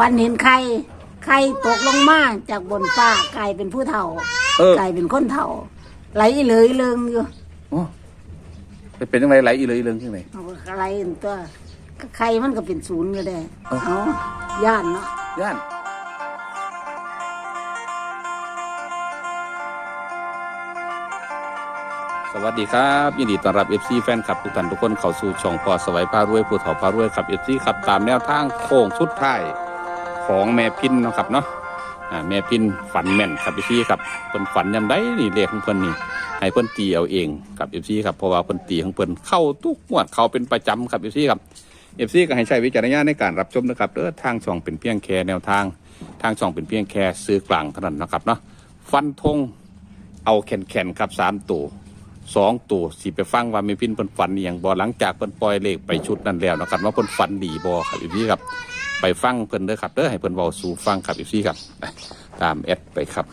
ฝันเห็นใครใครตกลงมาจากบนฟ้ากลายเป็นผู้เฒ่าเออ กลายเป็นคนเฒ่า ไหลเลยเลิงอยู่โอ้ไปเป็นยังไงไหลอีเลยอีเรื่องที่ไหน เอาอะไรตัวใครมันก็เป็นศูนย์ก็ได้เอ้าเอาย่านเนาะ ย่านสวัสดีครับ ยินดีต้อนรับ FC แฟนคลับทุกท่านทุกคนเข้าสู่ช่องพอสวัยพารวยผู้ถอพารวยครับ FC ครับตามแนวทางโค้งสุดท้าย ของแม่พินเนาะครับเนาะแม่พินฝันแม่นครับ FC ครับเพิ่นฝันยามใดนี่เลขของเพิ่นนี่ให้เพิ่นตีเอาเองครับ FC ครับเพราะว่าเพิ่นตีของเพิ่นเข้าทุกงวดเข้าเป็นประจำครับ FC ครับ FC ก็ให้ใช้วิจารณญาณในการรับชมนะครับเด้อทางช่องเป็นเพียงแค่แนวทาง ทางช่องเป็นเพียงแค่ซื้อกลางเท่านั้นนะครับเนาะฟันธงเอาแข็งๆครับสามตัวสองตัวสิไปฟังว่ามีพินเพิ่นฝันอย่างบ่หลังจากเพิ่นปล่อยเลขไปชุดนั้นแล้วนะครับว่าเพิ่นฝันดีบ่ครับอีพี่ครับ ไปฟังเพิ่นเด้อครับเด้อให้เพิ่นเว้าสู่ฟังครับอีพี่ครับไปตามแอดไปครับ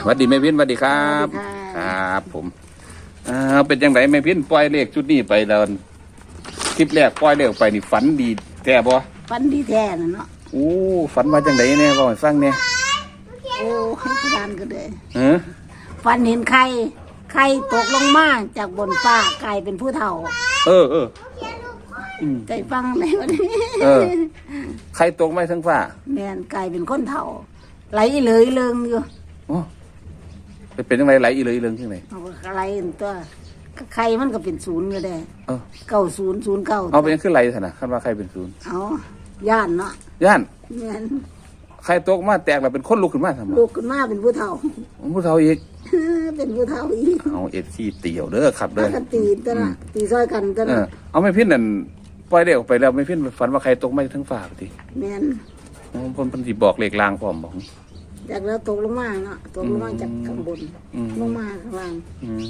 สวัสดีแม่พินสวัสดีครับ ครับ ผมอ่าเป็นจังไดแม่พินปล่อยเลขชุดนี้ไปแล้วคลิปแรกปล่อยเลขไปนี่ฝันดีแท้บ่ฝันดีแท้น่ะเนาะโอ้ฝันว่าจังไดเนี่ยเว้าให้ฟังเนี่ยโอ้ให้ผู้ดานก็ได้เออฝันเห็นใคร ใครตกลงมาจากบนฟ้ากลายเป็นผู้เฒ่าเออเอออืม ใจฟังไหมวันนี้เออ ใครตกไม่ทั้งฟ้าแม่นกลายเป็นคนเฒ่า ไหลเลยเลิงอยู่โอ้ไปเป็นจังไดไหลอีเลยอีเรื่องที่ไหนเอาอะไรตัวใครมันก็เป็นศูนย์ก็ได้เออเก้าศูนย์ศูนย์เก้าเอาไปยังขึ้นไหลซะนะคาดว่าใครเป็นศูนย์เอาย่านเนาะย่าน แม่นใครตกมาแตกแล้วเป็นคนลุกขึ้นมาทำไมลูกขึ้นมาเป็นผู้เฒ่าผู้เฒ่าอีก เป็นผู้เฒ่าอีกเอาเอฟซีเตียวเด้อครับเด้อกันตีตัวน่ะตีซอยกันตัวเอน่ะอเอาไม่พินนั่นปล่อยเด็กออกไปแล้วไม่พินฝันว่าใครตกไม่ทั้งฝ่าไปทีแม่นผมเพิ่นสิบอกเลขลางพร้อมบอก จากแล้วตกลงมาเนาะตกลงมาจากข้างบนอืม ลงมาข้างล่างอืม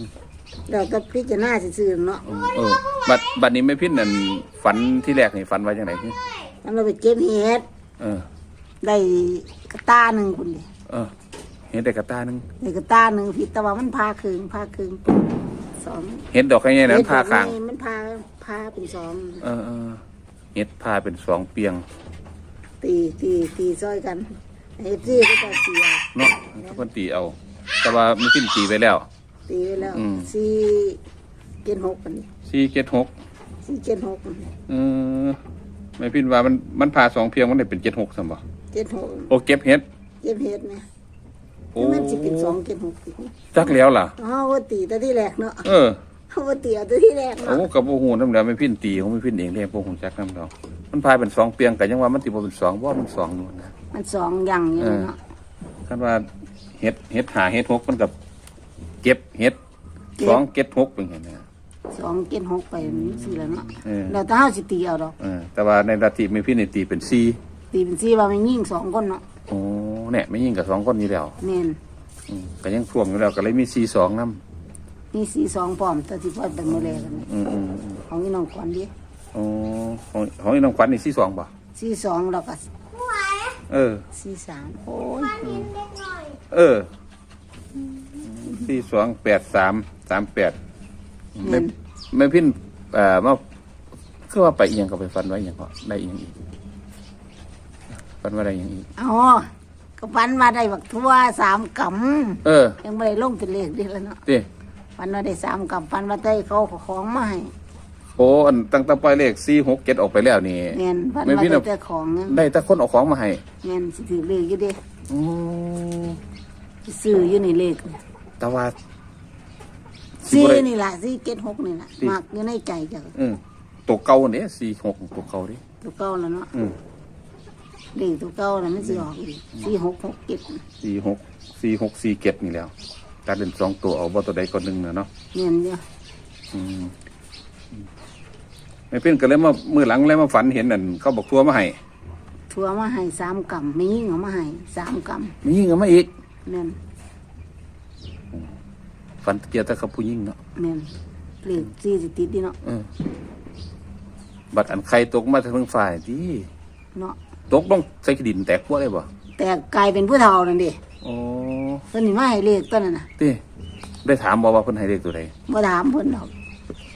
เราก็พิจารณาซื่อๆเนาะเออบัดบัดนี้ไม่พินนั่นฝันที่แรกนี่ฝันว่าจังไดคือแล้วเราไปเก็บเห็ดเออได้กระตาหนึ่งคุณดิเออ เห็นแต่กระตาหนึงได้กระตาหนึ่งผิดแต่ว่ามันพาคืนพาคืนสองเห็นดอกไม้นั้นพาคาง เห็ดมันพาพาเป็นสองเออเออเห็ดพาเป็นสองเปียงตีตีตีซอยกันเอฟซีก็จะเสียเนาะถ้าเพิ่นตีเอา แต่ว่าไม่พินตีไปแล้ว ตีไว้แล้วอืม สี่เจ็ดหกอันนี้สี่เจ็ดหกสี่เจ็ดหกอันนี้เออไม่พินว่ามันมันพาสองเพียงมันได้เป็นเจ็ดหกสมบ่เจ็ดหกโอเก็บเห็ดเจ็บเห็ดเนี่ย โอ้มันจะเป็นสองเจ็ดหกสิจักแล้วล่ะอ๋อว่าตีแต่ที่แรกเนาะเออเขาว่าตีเอาแต่ที่แรกโอ้เนาะกับโอ้โหน้ำเดียวไม่พินตีของไม่พินเองเรียกพวกหงจักน้ำดอกมันพาเป็นสองเปียงกันยังว่ามันติบ่เป็นสองว่ามันสองนู่นนะมันสองอย่างอยู่เออเนาะคันว่าเห็ดเห็ดหาเห็ดหกมันกับเก็บเห็ดสองเก็ดหกเป็นไงนะสองเจ็ดหกไปมันสี่แล้วเนาะเออแล้วถ้าเขาสิตีเอาดอกเออแต่ว่าในลัทธิไม่พินนี่ตีเป็นสี่ตีเป็นสี่ว่ามันยิ่งสองคนเนาะโอ้ เนี่ยไม่ยิ่งกับสองคนนี้แล้วแม่นอืมก็ยังท่วงอยู่แล้วก็เลยมีสี่สองน้มีสี่สองพร้อมแต่ที่พ่อเป็นโมเลกันเนี่ยำอืมอืมอืมของนี่น้องขวัญดิโอ้ของของอีน้องขวัญนี่สี่สองป่ะสี่สองเราก็เออ สี่สามโอ้ยเออสี่สองแปดสามสามแปดไม่ไม่พินเอ่อมาคือว่าไปเอียงก็ไปฟันไว้อหย่างก็ได้เอียงอีกฟันว่าได้เอียงอีกอ๋อ ก็ฝันมาได้บักทั่วสามกเออำยังไม่ได้ลงเป็นเลขดีแล้วเนาะดิฝันว่าได้สามกำฝันว่าได้เขาเอาของมาให้โอ้อันตั้งแต่ปล่อยเลขสี่หกเจ็ดออกไปแล้วนี่ เงินฝันไม่ว่าพี่ได้น่ะ แต่ของเงินได้แต่คนเอาของมาให้เงินสิถือเลขอยู่เดิอืมซื้ออยู่ในเลขเนี่ยแต่ว่าสี่บ่ได้ นี่แหละสี่เจ็ดหกนี่แหละสี่มากอยู่ในใจจ้ะอืมตัวเก่าเนี่ยสี่หกตัวเก่าดิตัวเก้าแล้วเนาะอืม เลขตัวเก้าแล้วมันสิออกอีกสี่หกหกเจ็ดสี่หกสี่หกสี่เก็ดนี่แล้วการเล่นสองตัวเอาบ่ตัวใดก็หนึ่งนะเนาะเงินเดียวอืมอืมไม่เป็นก็เลยมามือหลังเลยมาฝันเห็นนั่นเขาบอกทัวมาให้ทัวมาให้สามกำไม่ยิ่งเอามาให้สามกมียิ่งเอามาอีกำเงินฝันเกี่ยวแต่กับผู้หญิงเนาะเงินเลขสี่สิติดดีเนาะเออบัดอันใครตกมาทางฝ่ายที่เนาะ ตกลงใส่ดินแตกพวกเลยบ่แต่กลายเป็นผู้เฒ่านั่นดิโอ้เพิ่นนี่มาให้เลขตัวนั้นน่ะติได้ถามบอกว่าเพิ่นให้เลขตัวใดบ่ถามเพิ่นดอก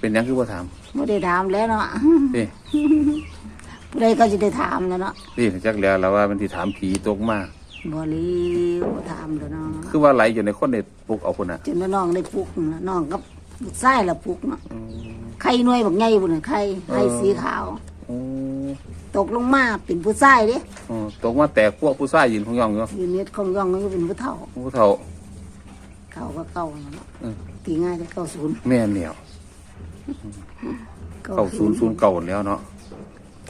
เป็นหยังคือบ่ถามไม่ได้ถามแล้วเนาะนี่ผู้ใดก็จะได้ถามแล้วเนาะนี่จักแล้วแล้วว่ามันสิถามผีตกมาบ่เลีวถามแล้วเนาะคือว่าไหลอยู่ในคนในปลุกเอาคนน่ะจนว่าน้องได้ปลุกนะน้องกับลูกชายละปลุกเนาะไข่หน่วยบักใหญ่บุญน่ะไข่ไข่สีขาวโอ้ ตกลงมาเป็นผู้ชายเด้อ๋อตกมาแตกพวกผู้ชายยืนของย่องอยู่อยู่เน็ตของย่องนั่นก็เป็นผู้เฒ่า ผู้เฒ่าเขาก็เก่าแล้วเนาะอืม ตีง่ายจะเก้าศูนย์แม่นแล้วเข้าศูนย์ศูนย์เก่าแล้วเนาะ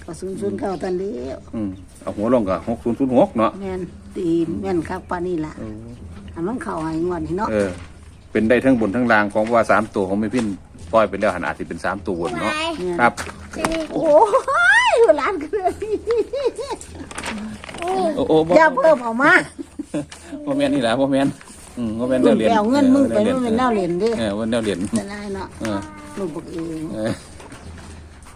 เก้าศูนย์ศูนย์เก้าตอนนี้อืมเอาหัวลงก็หกศูนย์ศูนย์หกเนาะแม่นตีแม่นคักปานนี่ล่ะอันมันเข้าให้งวดนี่เนาะเออ เป็นได้ทั้งบนทั้งล่างของว่าสามตัวของไม่พินปล่อยไปแล้วหันอาจจะเป็นสามตัวบนเนาะแม่นครับ โอ้ ยหลานคือโอ้โอ้บ่อย่าเพิ่มเอามาบ่แม่นนี่แหละบ่แม่นอืมบ่แม่นมึแนวงเรียนแปลเงินมึงไปมันเป็นแนวเหรียญเด้เออว่าแนวเรียนจะได้เนาะเออลูกบอกเองเออ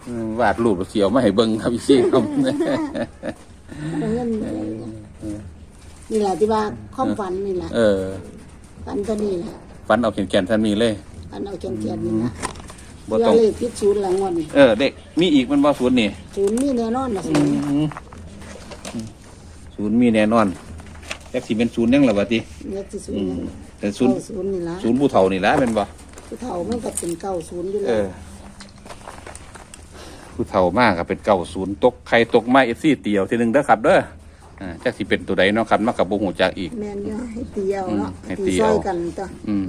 อืมวาดรูปเขียวมาให้เบิ่งครับพี่ซี่ครับ เงินนี่แหละที่ว่าความฝันนี่แหละเออ ฝันตัวนี้แหละฟันเอาแขนๆท่านมีเลย ฝันเอาเขียนเขียนๆนี่นะ บ่เพื่ต้ออง เลขพิษศูนย์หลังวันนี้เออเด็กมีอีกมันบ่ศูนย์นี่ศูนย์นี่แน่นอนนะศูนย์ศูนย์มีแน่นอนจักสิเป็นศูนย์ยังล่ะบัดนี้เนี่ยที่ศูนย์นั่นแต่ศูนย์เก้าศูนย์นี่ละศูนย์ผู้เฒ่านี่แหละเป็นบ่ผู้เฒ่ามันก็เป็นเก้าศูนย์อยู่เอแล้วอ ผู้เฒ่ามากก็เป็นเก่าศูนย์ตกใครตกมาเอฟซีเตียวทีหนึงเด้อครับเด้ออ่าจักสิเป็นตัวใดเนาะครับมากับบ่ฮู้จักอีก แม่นอยู่ให้ตีเอาเนาะอืมให้ตีตีซเอา อยกันจ้ะอืม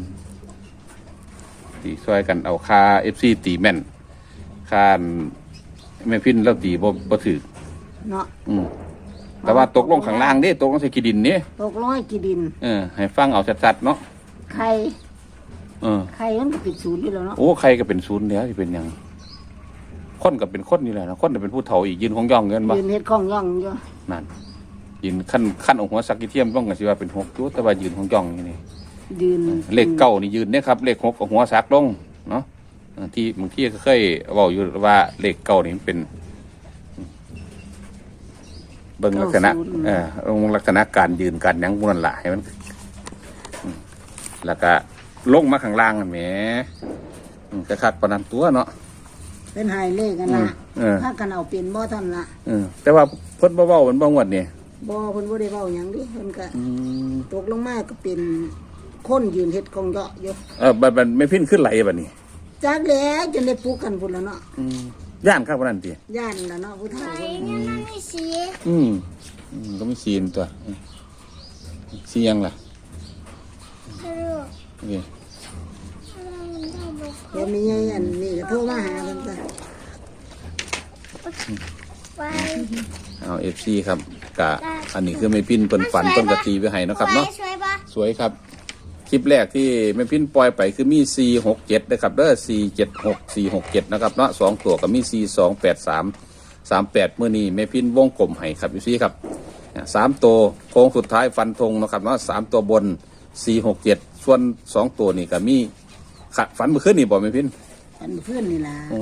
ตีช่วยกันเอาค่าเอฟซีตีแม่นค่าแม่พินแล้วตีบ่บ่ถือเนาะอืมแต่ว่าตกลงข้างล่างเด้ตกลงใส่กีดินนี่ตกร้อยกี่ดิน เออให้ฟังเอาชัดๆเนาะใครเออใครมันก็เป็นศูนย์อยู่แล้วเนาะโอ้ใครก็เป็นศูนย์แล้วที่เป็นหยังคนก็เป็นคนนี่แหละนะคนก็เป็นผู้เฒ่าอีกยืนของย่องเงินบ่ ยืนเฮ็ดข้องย่องอยู่นั่นยืนขั้นขั้นเอาหัวสักกิเทียมต้องกันสิว่าเป็นหกจุดแต่ว่ายืนของย่องนี่นี่ ยืนเลขเก้านี่ยืนเนี่ยครับเลขหกกับหัวสักลงเนาะเออที่บางที่ก็เคยเว่าอยู่ว่าเลขเก้านี่มันเป็นเบิ่งลักษณะเออเบิ่งลักษณะการยืนการหยังพวกนั้นละให้มันอืมแล้วก็ลงมาข้างล่างนั่นแหมอืมกระคักประนันตัวเนาะเป็นไฮเลขกันอืนะมเออถ้ากันเอาเป็นบ่เท่านนละเออแต่ว่าเพิ่นบ่เว้ามันบ่งวดนี่บ่เพิ่นบ่ได้เว้าหยังดิเพิ่นก็อืมตกลงมาก็เป็น คนยืนเฮ็ดของเยาะอยู่เออบัดบัดไม่พินขึ้นไหลบัดนี้จากแล้วจนได้ปลูกกันพุ่นแล้วเนาะย่านครับวันนั้นทีย่านแล้วเนาะผู้เฒ่าเพิ่นนี่มันมีสีอืมอืมก็ไม่ซีนตัวอืมซียังล่ะสรุปโอเคมันต้องบอกเดี๋ยวมีไงอันนี้ก็โทรมาหาเพิ่นก็ไปเอาเอฟซีครับกะอันนี้คือไม่พินเปิ้นฝันเปิ้นกะตีไปให้เนาะครับเนาะสวยปะสวยครับ คลิปแรกที่แม่พินปล่อยไปคือมี 4 6 7นะครับเด้อ4 7 6 4 6 7นะครับเนาะสองตัวก็มี 4 2 8 3 3 8มื้อนี้แม่พินวงกลมให้ครับอยู่ซี่ครับอ่าสามตัวโค้งสุดท้ายฟันธงเนาะครับเนาะสามตัวบน 4 6 7 ส่วนสองตัวนี่ก็มีขัดฝันเมื่อคืนนี่บ่แม่พินอันเพื่อนนี่ล่ะโอ้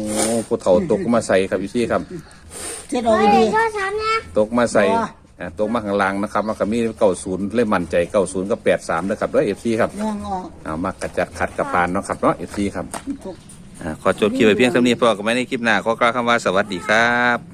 ผู้เฒ่าตกมาใส่ครับอยู่ซี่ครับเช็ดเอาเฮ้ยดีก็ซ้ำนะ ตกมาใส่ บ่ อ่าตกมาข้างล่างนะครับมันก็มีเก้าศูนย์เล่มั่นใจเก้าศูนย์กับแปดสามนะครับด้วยเอฟซีครับๆย่องออกเอามากระจัดขัดกระพานเนาะครับเนาะเอฟซีครับทุกอ่าขอจบคลิปไปเพียงเท่านี้พอกันไม่ในคลิปหน้าขอกล่าวคำว่าสวัสดีครับ